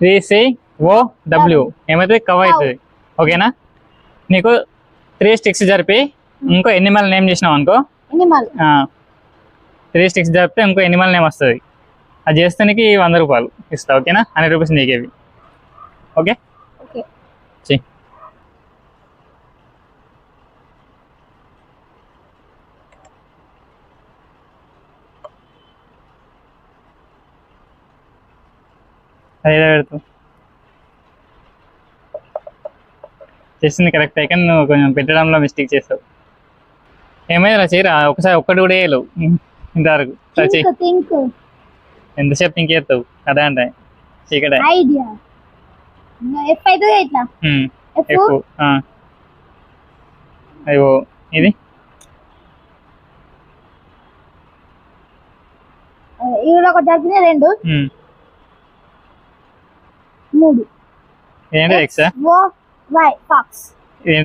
Three C O W. ఏమైతుంది కవ్ అవుతుంది ఓకేనా? నీకు త్రీ స్టిక్స్ జరిపి ఇంకో ఎనిమల్ నేమ్ చేసినావు అనుకో. త్రీ స్టిక్స్ జరిపితే ఇంకో ఎనిమల్ నేమ్ వస్తుంది. అది చేస్తే నీకు వంద రూపాయలు ఇస్తా ఓకేనా? హండ్రెడ్ రూపీస్ నీకేవి. ఓకే? ఓకే. చెయ్యి అదే పెడుతూ. చేసింది కరెక్ట్ కానీ నువ్వు కొంచెం పెట్టడంలో మిస్టేక్ చేస్తావు ఏమైంది రా చేయరా ఒకసారి ఒక్కటి కూడా వేయలేవు. ఇంతవరకు. ఎంతసేపు థింక్ చేస్తావు అదే అంటే. చీకటే. అయ్యో. ఇది? ఇవి ఒక రెండు. మూడు ఏంటి ఎక్సా ఓ వై ఫాక్స్